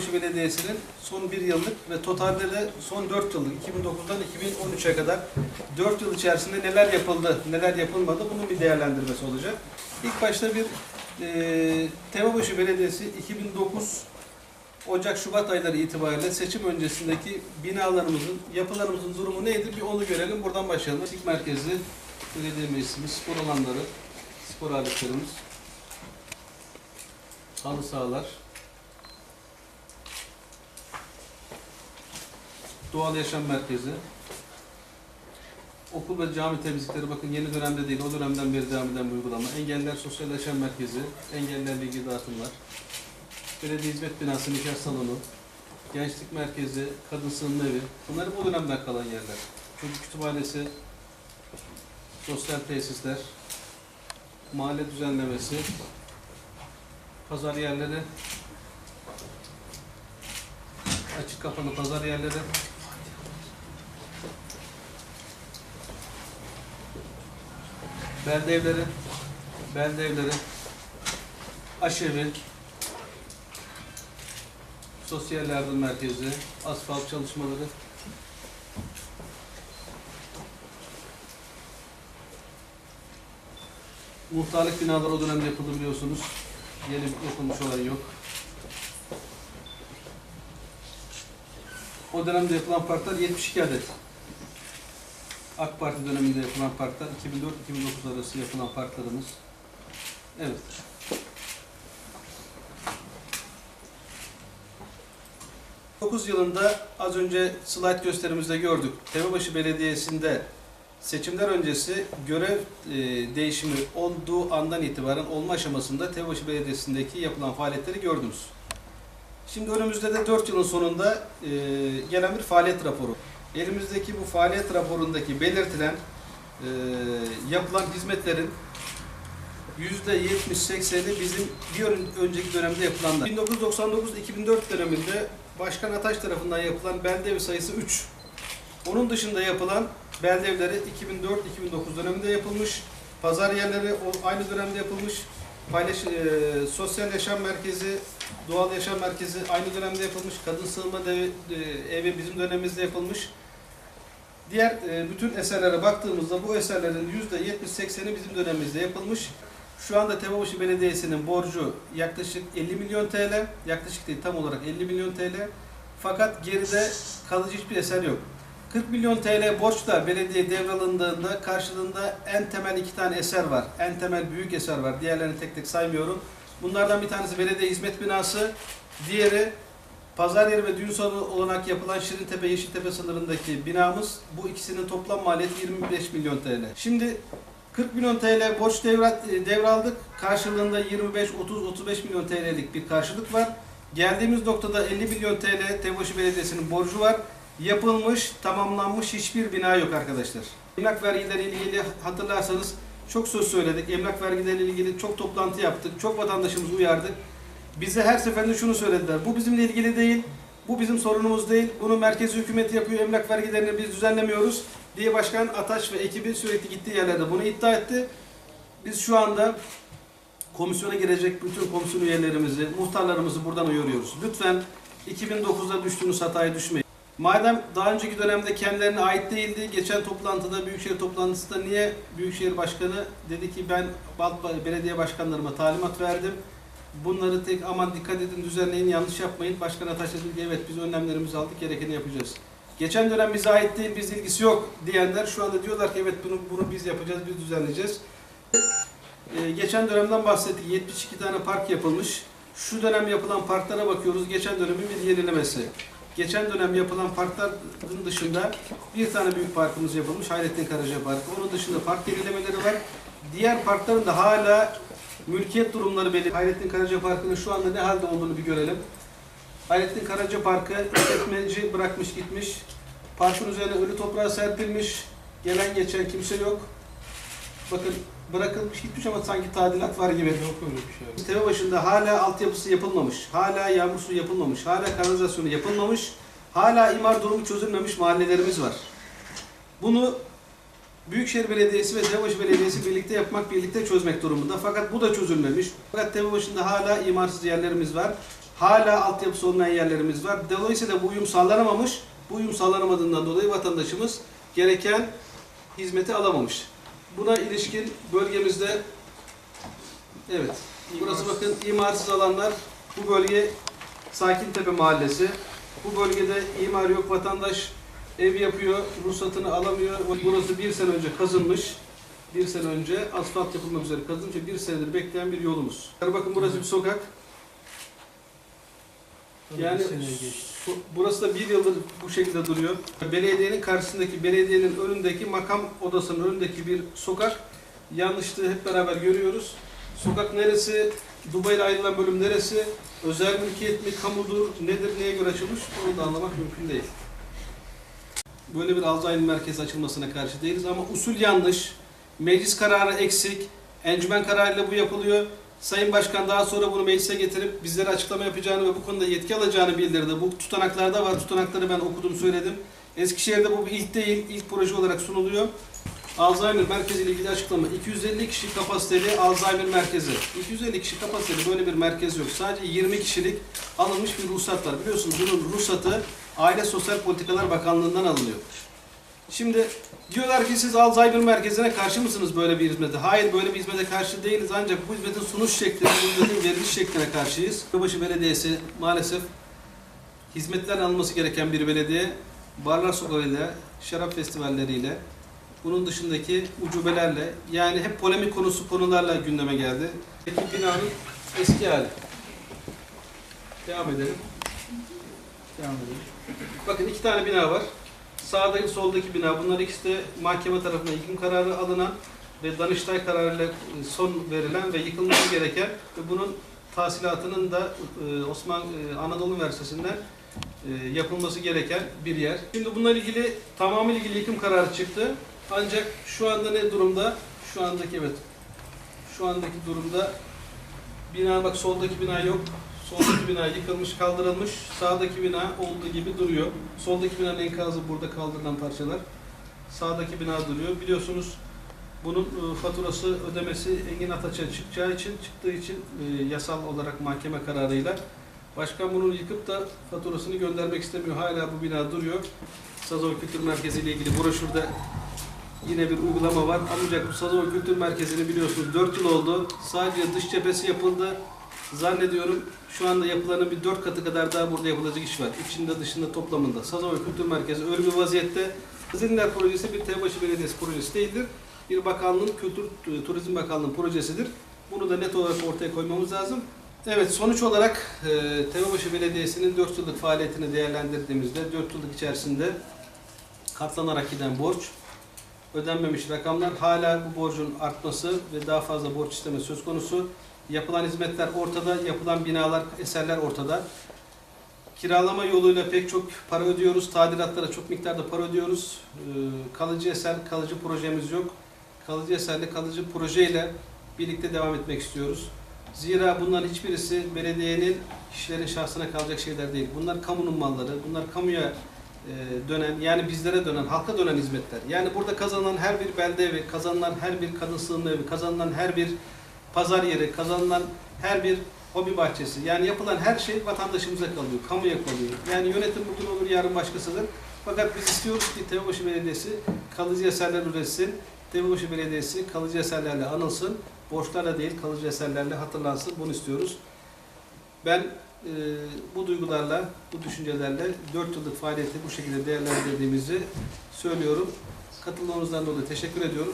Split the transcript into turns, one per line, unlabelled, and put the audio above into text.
Tepebaşı Belediyesi'nin son bir yıllık ve totalde de son 4 yıllık 2009'dan 2013'e kadar 4 yıl içerisinde neler yapıldı, neler yapılmadı bunun bir değerlendirmesi olacak. İlk başta bir e, Tepebaşı Belediyesi 2009 Ocak-Şubat ayları itibariyle seçim öncesindeki binalarımızın, yapılarımızın durumu neydi bir onu görelim. Buradan başlayalım. İlk merkezi, belediye meclisimiz, spor alanları, spor aletlerimiz, halı sahalar, doğal yaşam merkezi, okul ve cami temizlikleri bakın yeni dönemde değil, o dönemden beri devam eden bir uygulama. Engeller Sosyal Yaşam Merkezi, engellerle ilgili dağıtımlar, belediye hizmet binası, nikah salonu, gençlik merkezi, kadın sığınma evi. Bunlar o dönemden kalan yerler. Çocuk kütüphanesi, sosyal tesisler, mahalle düzenlemesi, pazar yerleri, açık kapalı pazar yerleri, belde evleri, belde evleri, aşevi, sosyal yardım merkezi, asfalt çalışmaları, muhtarlık binaları o dönemde yapıldı biliyorsunuz. Yeni yapılmış olan yok. O dönemde yapılan parklar 72 adet. AK Parti döneminde yapılan parklar, 2004-2009 arası yapılan parklarımız. Evet. ...9 yılında az önce slide gösterimizde gördük. Tepebaşı Belediyesi'nde seçimler öncesi görev e, değişimi olduğu andan itibaren olma aşamasında Tepebaşı Belediyesi'ndeki yapılan faaliyetleri gördünüz. Şimdi önümüzde de 4 yılın sonunda e, gelen bir faaliyet raporu. Elimizdeki bu faaliyet raporundaki belirtilen e, yapılan hizmetlerin %70-80'i bizim bir ön- önceki dönemde yapılanlar. 1999-2004 döneminde Başkan Ataş tarafından yapılan belde evi sayısı 3. Onun dışında yapılan belde evleri 2004-2009 döneminde yapılmış. Pazar yerleri aynı dönemde yapılmış. Paylaş, e, sosyal yaşam merkezi, doğal yaşam merkezi aynı dönemde yapılmış. Kadın sığınma e, evi bizim dönemimizde yapılmış. Diğer e, bütün eserlere baktığımızda bu eserlerin %70-80'i bizim dönemimizde yapılmış. Şu anda Tepebaşı Belediyesi'nin borcu yaklaşık 50 milyon TL. Yaklaşık değil tam olarak 50 milyon TL. Fakat geride kalıcı hiçbir eser yok. 40 milyon TL borçla belediye devralındığında karşılığında en temel iki tane eser var. En temel büyük eser var. Diğerlerini tek tek saymıyorum. Bunlardan bir tanesi belediye hizmet binası. Diğeri pazar yeri ve düğün salonu olarak yapılan Şirintepe Yeşiltepe sınırındaki binamız. Bu ikisinin toplam maliyeti 25 milyon TL. Şimdi 40 milyon TL borç devrat, e, devraldık. Karşılığında 25, 30, 35 milyon TL'lik bir karşılık var. Geldiğimiz noktada 50 milyon TL Tebaşı Belediyesi'nin borcu var. Yapılmış, tamamlanmış hiçbir bina yok arkadaşlar. Emlak vergileriyle ilgili hatırlarsanız çok söz söyledik. Emlak vergileriyle ilgili çok toplantı yaptık. Çok vatandaşımızı uyardık. Bize her seferinde şunu söylediler. Bu bizimle ilgili değil. Bu bizim sorunumuz değil. Bunu merkezi hükümet yapıyor. Emlak vergilerini biz düzenlemiyoruz diye Başkan Ataş ve ekibi sürekli gittiği yerlerde bunu iddia etti. Biz şu anda komisyona girecek bütün komisyon üyelerimizi, muhtarlarımızı buradan uyarıyoruz. Lütfen 2009'da düştüğünüz hataya düşmeyin. Madem daha önceki dönemde kendilerine ait değildi, geçen toplantıda, Büyükşehir toplantısında niye Büyükşehir Başkanı dedi ki ben belediye başkanlarıma talimat verdim. Bunları tek aman dikkat edin, düzenleyin, yanlış yapmayın. Başkan Ataş dedi ki evet biz önlemlerimizi aldık, gerekeni yapacağız. Geçen dönem bize ait değil, biz ilgisi yok diyenler şu anda diyorlar ki evet bunu, bunu biz yapacağız, biz düzenleyeceğiz. Ee, geçen dönemden bahsettik. 72 tane park yapılmış. Şu dönem yapılan parklara bakıyoruz. Geçen dönemin bir yenilemesi. Geçen dönem yapılan parkların dışında bir tane büyük parkımız yapılmış. Hayrettin Karaca Parkı. Onun dışında park yenilemeleri var. Diğer parkların da hala mülkiyet durumları belli. Hayrettin Karaca Parkı'nın şu anda ne halde olduğunu bir görelim. Hayrettin Karaca Parkı işletmeci bırakmış gitmiş. Parkın üzerine ölü toprağı serpilmiş. Gelen geçen kimse yok. Bakın bırakılmış gitmiş ama sanki tadilat var gibi.
Yok öyle bir şey.
Tepe başında hala altyapısı yapılmamış, hala yağmur suyu yapılmamış, hala kanalizasyonu yapılmamış, hala imar durumu çözülmemiş mahallelerimiz var. Bunu Büyükşehir Belediyesi ve Tepebaşı Belediyesi birlikte yapmak, birlikte çözmek durumunda. Fakat bu da çözülmemiş. Fakat Tepebaşı'nda hala imarsız yerlerimiz var. hala altyapısı olmayan yerlerimiz var. Dolayısıyla bu uyum sağlanamamış. Bu uyum sağlanamadığından dolayı vatandaşımız gereken hizmeti alamamış. Buna ilişkin bölgemizde evet burası bakın imarsız alanlar bu bölge Sakintepe Mahallesi. Bu bölgede imar yok vatandaş ev yapıyor ruhsatını alamıyor. Burası bir sene önce kazınmış. Bir sene önce asfalt yapılmak üzere kazınmış bir senedir bekleyen bir yolumuz. Bakın burası bir sokak. Yani burası da bir yıldır bu şekilde duruyor. Belediyenin karşısındaki, belediyenin önündeki makam odasının önündeki bir sokak. Yanlışlığı hep beraber görüyoruz. Sokak neresi, Dubai ile ayrılan bölüm neresi, özel mülkiyet mi, kamudur, nedir, neye göre açılmış onu da anlamak mümkün değil. Böyle bir Alzheimer merkezi açılmasına karşı değiliz ama usul yanlış, meclis kararı eksik, encümen kararıyla bu yapılıyor. Sayın Başkan daha sonra bunu meclise getirip bizlere açıklama yapacağını ve bu konuda yetki alacağını bildirdi. Bu tutanaklarda var. Tutanakları ben okudum, söyledim. Eskişehir'de bu bir ilk değil, ilk proje olarak sunuluyor. Alzheimer merkezi ile ilgili açıklama. 250 kişi kapasiteli Alzheimer merkezi. 250 kişi kapasiteli böyle bir merkez yok. Sadece 20 kişilik alınmış bir ruhsat var. Biliyorsunuz bunun ruhsatı Aile Sosyal Politikalar Bakanlığı'ndan alınıyor. Şimdi diyorlar ki siz Alzheimer merkezine karşı mısınız böyle bir hizmete? Hayır böyle bir hizmete karşı değiliz ancak bu hizmetin sunuş şekline, bu hizmetin veriliş şekline karşıyız. Kırbaşı Belediyesi maalesef hizmetler alınması gereken bir belediye. Barlar sokağıyla, şarap festivalleriyle, bunun dışındaki ucubelerle yani hep polemik konusu konularla gündeme geldi. Peki binanın eski hali. Devam edelim. Devam edelim. Bakın iki tane bina var. Sağdaki soldaki bina bunlar ikisi de mahkeme tarafından yıkım kararı alınan ve Danıştay kararıyla e, son verilen ve yıkılması gereken ve bunun tahsilatının da e, Osman e, Anadolu Üniversitesi'nden yapılması gereken bir yer. Şimdi bununla ilgili tamamıyla ilgili yıkım kararı çıktı. Ancak şu anda ne durumda? Şu andaki evet. Şu andaki durumda bina bak soldaki bina yok. Soldaki bina yıkılmış, kaldırılmış. Sağdaki bina olduğu gibi duruyor. Soldaki binanın enkazı burada kaldırılan parçalar. Sağdaki bina duruyor. Biliyorsunuz bunun e, faturası ödemesi Engin Ataç'a çıkacağı için, çıktığı için e, yasal olarak mahkeme kararıyla başkan bunu yıkıp da faturasını göndermek istemiyor. Hala bu bina duruyor. Sazova Kültür Merkezi ile ilgili broşürde yine bir uygulama var. Ancak bu Sazova Kültür Merkezi'ni biliyorsunuz 4 yıl oldu. Sadece dış cephesi yapıldı. Zannediyorum şu anda yapılanın bir 4 katı kadar daha burada yapılacak iş var. İçinde dışında toplamında. Sazova Kültür Merkezi ölü bir vaziyette. Zinler projesi bir Tebaşı Belediyesi projesi değildir. Bir bakanlığın, Kültür Turizm Bakanlığı'nın projesidir. Bunu da net olarak ortaya koymamız lazım. Evet sonuç olarak e, Tepebaşı Belediyesi'nin 4 yıllık faaliyetini değerlendirdiğimizde 4 yıllık içerisinde katlanarak giden borç, ödenmemiş rakamlar, hala bu borcun artması ve daha fazla borç isteme söz konusu. Yapılan hizmetler ortada, yapılan binalar, eserler ortada. Kiralama yoluyla pek çok para ödüyoruz, tadilatlara çok miktarda para ödüyoruz. Ee, kalıcı eser, kalıcı projemiz yok. Kalıcı eserle, kalıcı projeyle birlikte devam etmek istiyoruz. Zira bunların hiçbirisi belediyenin, kişilerin şahsına kalacak şeyler değil. Bunlar kamunun malları, bunlar kamuya e, dönen, yani bizlere dönen, halka dönen hizmetler. Yani burada kazanılan her bir belde evi, kazanılan her bir kadın sığınma evi, kazanılan her bir pazar yeri, kazanılan her bir hobi bahçesi. Yani yapılan her şey vatandaşımıza kalıyor, kamuya kalıyor. Yani yönetim bugün olur, yarın başkasıdır. Fakat biz istiyoruz ki Tepebaşı Belediyesi kalıcı eserler üretsin. Tepebaşı Belediyesi kalıcı eserlerle anılsın. Borçlarla değil, kalıcı eserlerle hatırlansın. Bunu istiyoruz. Ben e, bu duygularla, bu düşüncelerle 4 yıllık faaliyeti bu şekilde değerlendirdiğimizi söylüyorum. Katılımınızdan dolayı teşekkür ediyorum.